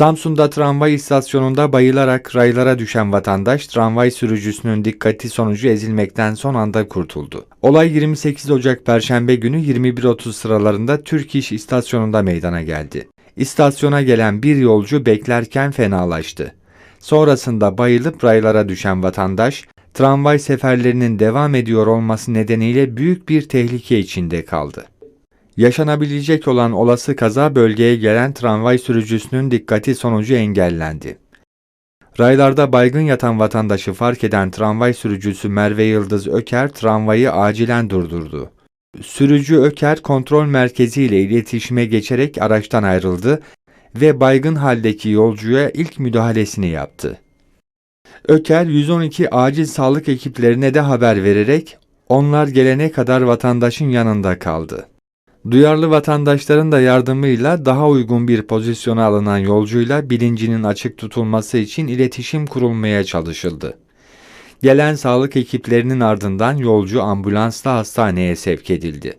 Samsun'da tramvay istasyonunda bayılarak raylara düşen vatandaş tramvay sürücüsünün dikkati sonucu ezilmekten son anda kurtuldu. Olay 28 Ocak Perşembe günü 21.30 sıralarında Türk İş istasyonunda meydana geldi. İstasyona gelen bir yolcu beklerken fenalaştı. Sonrasında bayılıp raylara düşen vatandaş, tramvay seferlerinin devam ediyor olması nedeniyle büyük bir tehlike içinde kaldı. Yaşanabilecek olan olası kaza bölgeye gelen tramvay sürücüsünün dikkati sonucu engellendi. Raylarda baygın yatan vatandaşı fark eden tramvay sürücüsü Merve Yıldız Öker tramvayı acilen durdurdu. Sürücü Öker kontrol merkezi ile iletişime geçerek araçtan ayrıldı ve baygın haldeki yolcuya ilk müdahalesini yaptı. Öker 112 acil sağlık ekiplerine de haber vererek onlar gelene kadar vatandaşın yanında kaldı. Duyarlı vatandaşların da yardımıyla daha uygun bir pozisyona alınan yolcuyla bilincinin açık tutulması için iletişim kurulmaya çalışıldı. Gelen sağlık ekiplerinin ardından yolcu ambulansla hastaneye sevk edildi.